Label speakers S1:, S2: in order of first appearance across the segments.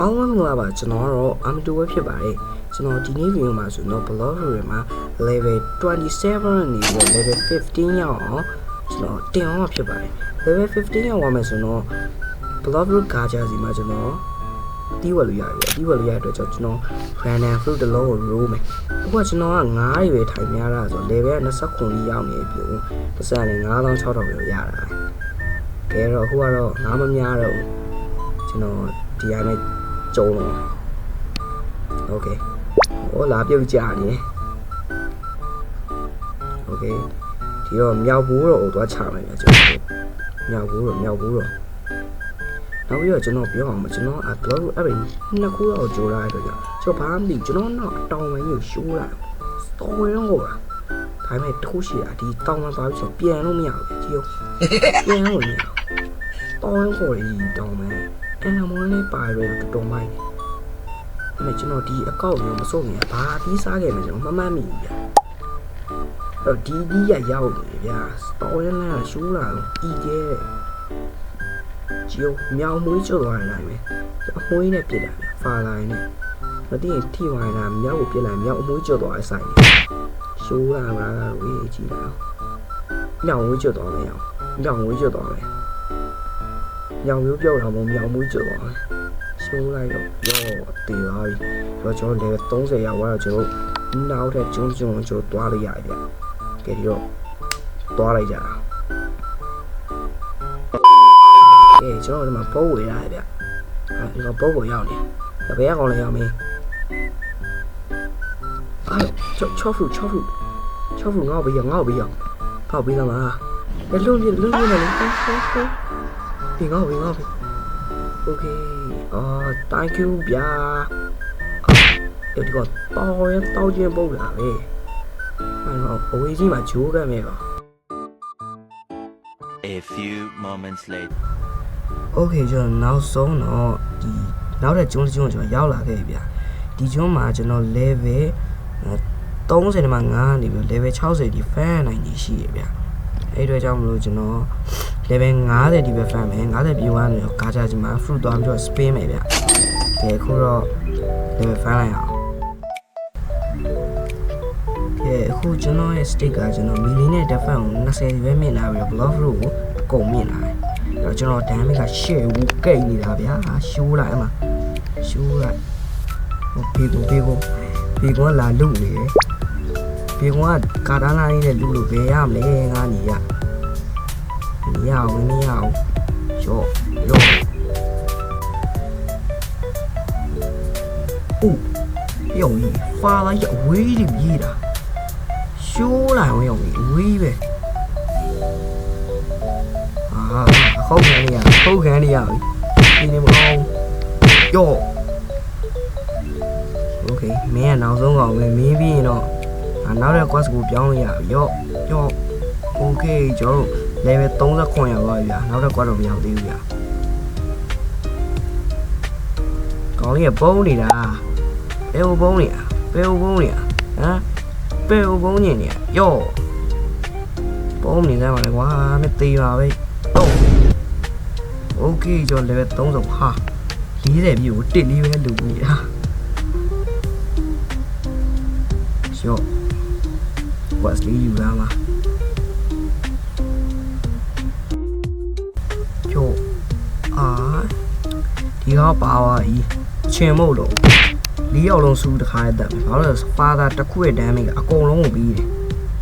S1: အားလုံးမင်္ဂလာပါကျွန်တော်ကတော့ Amito ပဲဖြစ်ပါတယ်ကျွန်တော်ဒီနေ့ဗီဒီယိုမှာဆိုတော့ blog တွေမှာ level 27နေပြီးတော့ level 15ရောက်အောင်ကျွန်တော်တင်အောင်ဖြစ်ပါတယ် level 15ရောက်သွားမယ်ဆိုတော့ blog ကားကြစီမှာကျွန်တော်တီးဝယ်လို့ရတယ်တီးဝယ်လို့ရတဲ့အတွက်ကျွန်တော် random fruit တစ်လုံးကို roll မယ်အခုကကျွန်တော်က9တွေပဲထိုင်များတာဆို level 29ရောက်နေပြီပတ်စံနဲ့9600ပဲရတာကဲတော့အခုကတော့ငါမများတော့ဘူးကျွန်တော်ဒီအတိုင်း ကျုံတော့โอเคဟောလာပြုတ်ကြနေโอเคဒီတော့မြောက်ဘူးတော့သွားချမယ်ကျွန်တော်မြောက်ဘူးတော့မြောက်ဘူးတော့နောက်ပြီးတော့ကျွန်တော်ပြောအောင်မကျွန်တော်အဘလော့အဲ့ဒီနှစ်ခုတော့ကြိုးလာတဲ့ကြောင့်ကျွန်တော်ဘာမှမသိကျွန်တော်တော့အတောင်ဝင်းကိုရှိုးလာတော်ဝင်တော့ဟောဒါပေမဲ့တစ်ခုရှိတာဒီတောင်ဝင်းပါပြီးဆိုပြန်လို့မရဘူးကြည့်အောင်ပြန်လို့မရတောင်ဝင်းခေါ်ရည်တောင်ဝင်း အဲ့နမောလေးပါရတော်တော်မိုက်အမေကျွန်တော်ဒီအကောက်မျိုးမစုံနေဘာပြီးစားခဲ့မှကျွန်တော်မမှတ်မိဘူးဗျအဲ့ဒီဒီရရောက်နေဗျာတောင်ဝင်းလည်းရှိုးလာတော့ဤကျဲကျိုးမြောင်မွေးကျွတ်သွားတယ်ပဲအမွေးနဲ့ပြစ်တာဗျာဖာလိုင်းနဲ့မသိရင်ထိသွားတာမြောက်ကိုပြစ်လိုက်မြောက်အမွေးကျွတ်သွားအဆိုင်ရှိုးလာတာကတော့ဝေးကြည့်တာမြောင်ဝေးကျွတ်သွားမယ်အောင်မြောင်ဝေးကျွတ်သွားမယ် မြောင်မျိုးပြောက်တာမဟုတ်မြောင်မွေးကျွတ်သွားမယ်ရှိုးလိုက်တော့ရောတည်သွားပြီတော့ကျွန်တော်လည်း30ရောက်သွားတော့ကျွန်တော်နောက်ထပ်ကျုံကျုံကျွန်တော်တွားလို့ရတယ်ဗျကဲဒီတော့တွားလိုက်ကြတာကဲကျွန်တော်ဒီမှာပိုးဝေရတယ်ဗျအဲဒီတော့ပိုးကိုရောက်နေဘယ်ကောင်လဲရောက်မင်းအာချောချောဖူချောဖူချောဖူငါ့ဘေးငါ့ဘေးရောက်ငါ့ဘေးကမှာဘယ်လုံးပြလုံးပြနေလဲ ဟဲ့ဟဲ့ဟဲ့ဒီငါ့ဘေးငါ့ဘေး Okay အာ thank you ဗျာအဲ့ဒီကတော့တော်ရင်တောင်းချင်းပုတ်လာပဲအဲ့တော့အဝေးကြီးမှာဂျိုးကမ်းမဲ့ပါ
S2: A few moments later.
S1: Okay ကျွန်တော်နောက်ဆုံးတော့ဒီနောက်တဲ့ကျွန်းတစ်ကျွန်းကျွန်တော်ရောက်လာခဲ့ပြီဗျာဒီကျွန်းမှာကျွန်တော် level 30နဲ့မှ9နေပြီး level 60ဒီ fan နိုင်နေရှိရဗျာအဲ့အတွက်ကြောင့်မလို့ကျွန်တော် level 50ဒီပဲ fan မယ်50ပြေသွားနေတော့ကာချာဒီမှာ fruit သွားပြီးတော့ spin မယ်ဗျာကဲအခုတော့ level fan လိုက်အောင်ကဲအခုကျွန်တော်ရဲ့ stick ကကျွန်တော် melee နဲ့ defense ကို20ပဲမြင်လာပြီးတော့ block fruit ကိုအကုန်မြင်လာတယ်အဲ့တော့ကျွန်တော် damage ကရှယ်ဝူကိတ်နေတာဗျာရှိုးလိုက်အမရှိုးလိုက်ဟိုဘေကိုဘေကိုဘေကောလာလုနေတယ်ဘေကောကကာတာလာလေးနဲ့လုလို့ဘယ်ရမလဲငါညီရ မရဘူးမရဘူးရော့ရော့哦要你花了要为的米的修来我要为呗啊好看的呀好看的呀今天不高哟 OK မင်းကနောက်ဆုံးကောင်ပဲမင်းပြီးရင်တော့နောက်တဲ့ quest ကိုပြောင်းလို့ရရော့ရော့ OK ကျွန်တော်တို့ level 39ရောက်ပါပြီဗျာနောက်တော့ quarter မရောက်သေးဘူးဗျာကောင်းလေးကပုံးနေတာပဲဟိုပုံးနေတာပဲဟိုပုံးနေတာဟမ်ပဲဟိုပုံးနေနေရော့ပုံးနေတယ်ပါလေကွာမသေးပါပဲတော့ okay ကျော် level 30ဟာ40မြို့တက်လေးပဲလူနေတာရော့ Wesley ယူလာမှာ ဒီကပါဝါကြီးအချင်းမို့လို့လေးယောက်လုံးစူးတစ်ခါတက်မယ်ဘာလို့လဲဆိုဖာသာတစ်ခုရဲ့ damage ကအကုန်လုံးကိုပြီးတယ်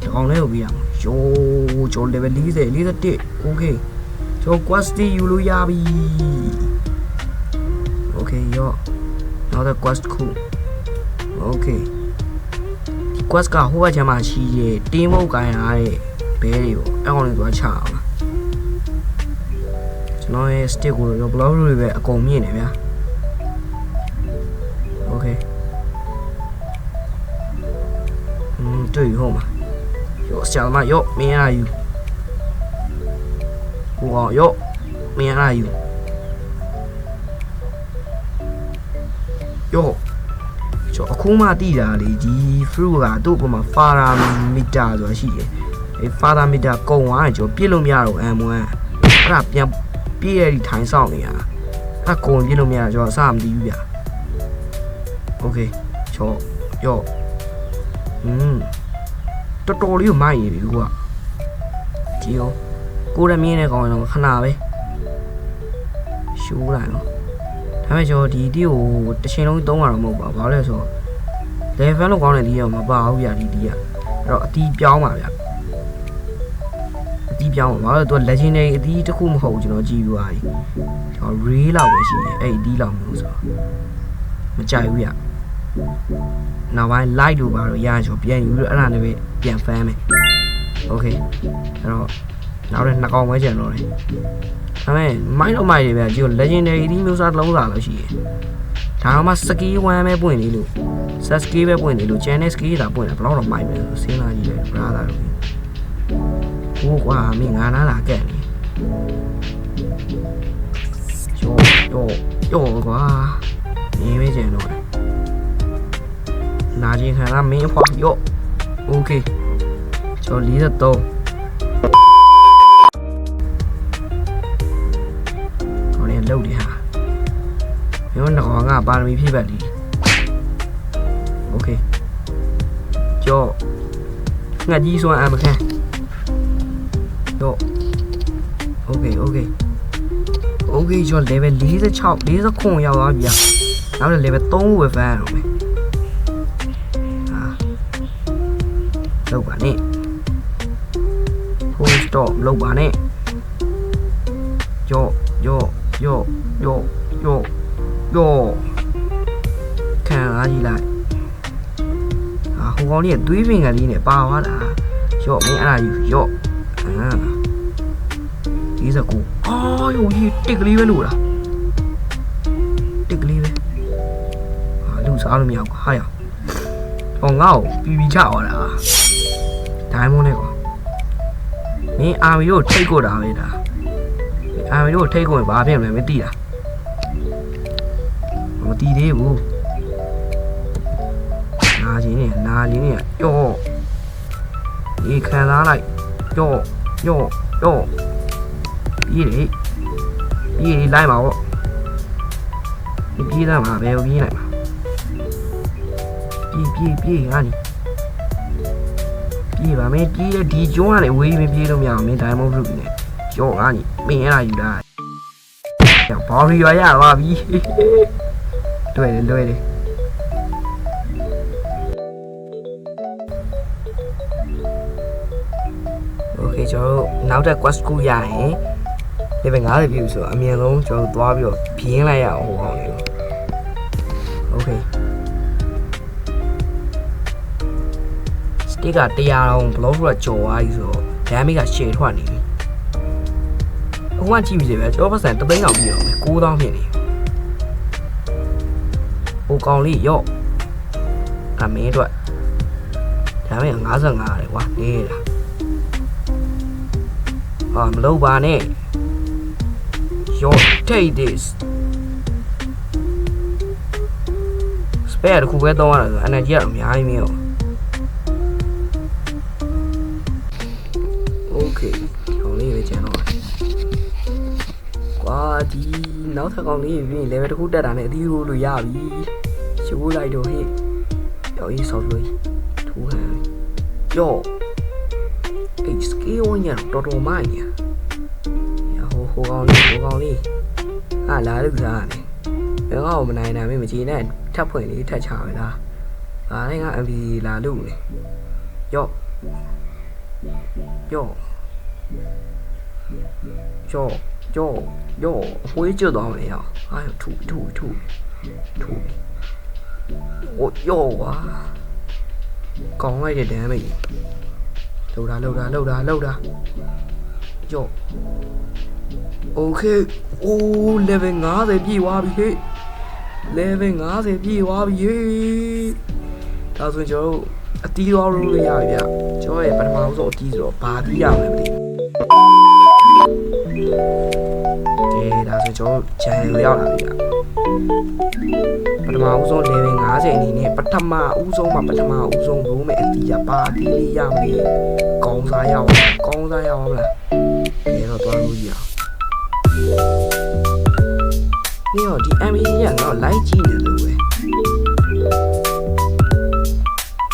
S1: ဒီကောင်လေးကိုပြီးရမှာယိုးကျော် level 40 41 okay ကျော် quest တီယူလို့ရပြီ okay ရောနောက်တဲ့ quest ခု okay quest ကဟိုဘက်ချမ်းမှာရှိရဲ့တင်းမုတ်ကန်ရတဲ့ဘဲတွေကိုအဲ့ကောင်လေးသွားချအောင်လား ကျွန်တော်ရဲ့ stick ကိုတော့ block တွေပဲအကုန်မြင့်နေဗျာ okay อืมတွေ့ပြီဟုတ်မှာရောဆရာမရောမင်းအားယူဟိုကောင်ရောမင်းအားယူရောကျွန်တော်အခုမှသိတာလေဒီ fruit ကသူ့ပုံမှာ parameter ဆိုတာရှိတယ်အဲ parameter ကုံသွားတယ်ကျွန်တော်ပြည့်လို့မရတော့ M1 အဲ့ဒါပြန် ပြည့်ရည်ထိုင်ဆောင်နေရ အဲ့ကိုဝင်ပြလို့မရကျွန်တော်အစမသိဘူးဗျโอเคချောယောอืมတော်တော်လေးကိုမိုက်နေပြီကွာကြည့်အောင်ကိုရမင်းနဲ့ကောင်းရင်တော့ခဏပဲရှိုးလိုက်နော်ဒါပေမဲ့ကျွန်တော်ဒီတီကိုတစ်ချိန်လုံးသုံးရတော့မဟုတ်ပါဘူးဘာလို့လဲဆိုတော့ level လောက်ကောင်းတဲ့ဒီရောမပါဘူးဗျဒီတီကအဲ့တော့အတီးပြောင်းပါဗျအတီး ပြောင်းပါဘာလို့လဲသူက legendary အတီးတစ်ခုမဟုတ်ဘူးကျွန်တော်ကြည့်ပြီးသွားပြီကျွန်တော် ray လောက်ပဲရှိတယ်အဲ့ဒီအတီးလောက်မျိုးဆိုတော့မကြိုက်ဘူးဗျနောက်ပိုင်း light လို့ပါတော့ရရင်ကျွန်တော်ပြန်ယူပြီးတော့အဲ့ဒါနဲ့ပဲပြန်ဖမ်းမယ် okay အဲ့တော့နောက်တဲ့နှစ်ကောင်ပဲကျန်တော့တယ်ဒါပေမဲ့မိုင်းတော့မိုင်းတွေဗျကျွန်တော် legendary အတီးမျိုးစားတစ်လုံးစားလို့ရှိတယ်ဒါမှမ skill 1ပဲပွင့်နေလို့ set skill ပဲပွင့်နေလို့ channel skill တာပွင့်တယ်ဘယ်တော့တော့မိုက်မယ်ဆိုစဉ်းစားကြည့်လိုက် brother တို့ ဟိုကွာမင်းငါနားလာကက်နေယောယောယောကွာနေမေးကြတော့နာကျင်ခံလာမင်းဖွာယော okay ကျော်43ခေါင်းနဲ့လှုပ်တယ်ဟာမျိုးတော့ငါပါရမီဖြည့်ပတ်လी โอเคကြောငှက်ကြီးစွမ်းအမခံကြော တော့ okay okay okay ကျော် level 46 49ရောက်သွားပြီ။နောက်လည်း level 3ကိုပဲဖမ်းရအောင်မယ်။ဟာ။လောက်ပါနဲ့။ full stop လောက်ပါနဲ့။ကျော်ကျော်ကျော်ကျော်ကျော်ကျော်ခံအားကြီးလိုက်။ဟာဟိုကောင်လေးကသွေးပင်ကလေးနဲ့ပါသွားတာ။ကျော်မင်းအဲ့ဒါယူကျော်။အာ ဒီစကူအာယိုကြီးတစ်ကလေးပဲလို့လားတစ်ကလေးပဲအာလူစားလို့မရဘူးဟာရဟောငါ့ကိုပြီးပြီးချသွားတာဒိုင်းမွန်းနဲ့ကွာမင်းအာမီကိုထိတ်ကိုတာပဲဒါအာမီကိုထိတ်ကိုရင်ဘာဖြစ်မလဲမသိတာမသိသေးဘူးနာကျင်နေနာကျင်နေယော့ဒီခံစားလိုက်ယော့ယော့ယော့ ပြေးလေပြေးလေလိုက်ပါဘောဒီပြေးသားမှာဘယ်ကိုပြေးလိုက်မှာပြေးပြေးပြေးဟာနီပြေးပါမင်းပြေးတဲ့ဒီကျွန်းကနေဝေးမပြေးလို့မရအောင်မင်းဒိုင်မုန်းဖရုနဲ့ယော့ဟာနီမင်းအဲ့ဒါယူလိုက်ဘာရီရရပါပြီတွေ့တယ်တွေ့တယ် โอเคကျွန်တော်တို့နောက်ထပ် quest ကူရရင် level 9တွေပြည့်ပြီဆိုတော့အမြင်ဆုံးကျွန်တော်သွားပြီးတော့ဖြင်းလိုက်ရအောင်ဟိုကောင်လေး Okay တိက100အောင် block ကကြော်သွားပြီဆိုတော့ damage က share ထွက်နေပြီအခုမှကြည့်မိတယ်ပဲကျွန်တော်ပတ်စံတသိန်းအောင်ပြီးတော့မယ်9000ဖြစ်နေဟိုကောင်လေးရော့ကမင်းအတွက်ဒါမဲ့55ရတယ်ကွာနေလားဟာမလုပ်ပါနဲ့ your take this spare တခုပဲတောင်းရတာဆို energy ကတော့အများကြီးမင်းရော okay ခေါင်းလေးပဲကျန်တော့ကွာဒီနောက်ထပ်ကောင်လေးပြီးရင် level တစ်ခုတက်တာနဲ့အသီးရိုးလို့ရပြီရှိုးလိုက်တော့ဟေ့ယောအေးဆော်လို့ထူဟန်ယောအဲ့ skill ဝင်ရတော့တော်တော်မိုက်ညာရ ဟိုဟိုကောင်လေးဟိုကောင်လေးဟာလာလို့စားရတယ်ဘယ်ကောင်မနိုင်နိုင်မင်းမကြည့်နဲ့ထပ်ဖွင့်လေးထပ်ချပဲလားဒါလည်းငါ MV လာလို့လေယော့ယော့ယော့ယော့ယော့အဝေးကျွတ်သွားမယ်ရောအာထူထူထူထူโอ้ယော့ကွာကောင်းလိုက်တဲ့ damage လှုပ်တာလှုပ်တာလှုပ်တာလှုပ်တာကြော့ โอเคအိုး level 50ပြည့်သွားပြီဟေ့ level 50ပြည့်သွားပြီဟေ့ဒါဆိုရင်ကျွန်တော်တို့အတီးသွားလို့ရပြီဗျကျွန်တော်ရဲ့ပထမဆုံးအတီးဆိုတော့ဘာတီးရမလဲမသိကဲဒါဆိုကျွန်တော်ဂျန်ကိုရောက်လာပြီဗျပထမဦးဆုံး level 50အနေနဲ့ပထမဦးဆုံးမှာပထမဦးဆုံးလုံးမဲ့အတီးကဘာအတီးလေးရမလဲ ကောင်းစားရအောင်ကောင်းစားရအောင်မလားဒီတော့သွားလို့ရအောင် နေရောဒီ MA ကြီးကငါ့ကို live ကြည့်နေလို့ပဲ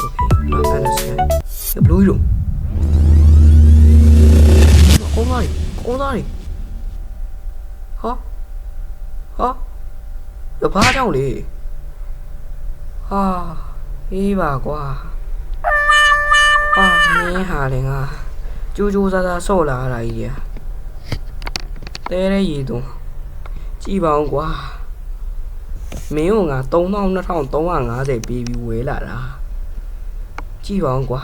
S1: Okay ငါ understand ဘလူးရုံကောင်းသားကောင်းသားဟာဟာဘဘာကြောင့်လဲဟာအေးပါကွာဟာမင်းဟာလည်းငါကြိုးကြိုးစားစားဆော့လာရတာကြီးอ่ะတဲရဲရည်သွန်းကြည်ပါအောင်ကွာမင်းကငါ3250ပေးပြီးဝဲလာတာကြည်ပါအောင်ကွာ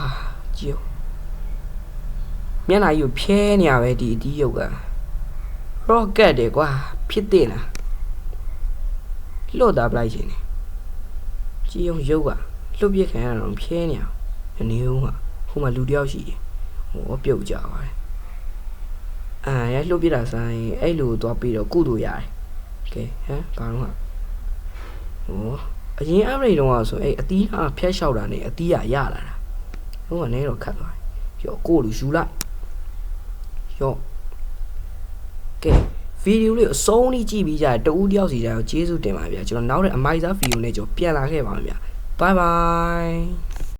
S1: ကြည်အောင်မျက်နှာကြီးကိုဖျဲနေရပဲဒီအတီးရုပ်ကရော့ကက်တယ်ကွာဖြစ်တဲ့လားလွတ်တာပလိုက်ရှင်နေကြည်အောင်ရုပ်ကလွတ်ပြစ်ခံရတော့ဖျဲနေအောင်အနေဦးကဟိုမှာလူတယောက်ရှိတယ်ဟိုပြုတ်ကြပါတယ် အာရလွတ်ပြစ်တာဆိုင်အဲ့လိုသွားပြီးတော့ကုသိုလ်ရတယ်ကဲဟမ်ဘာလို့ဟာဟိုအရင် average တုန်းကဆိုအဲ့အတီးအဖျက်လျှောက်တာနေအတီးရရလာတာဟိုကနေတော့ခတ်သွားတယ်ရောကိုလူယူလိုက်ရောကဲဗီဒီယိုလေးအဆုံးထိကြည့်ပြီးကြတယ်တဦးတယောက်စီကြတော့ကျေးဇူးတင်ပါဗျာကျွန်တော်နောက်တဲ့အမိုက်စားဗီဒီယိုနဲ့ကျွန်တော်ပြန်လာခဲ့ပါမယ်ဗျာ bye bye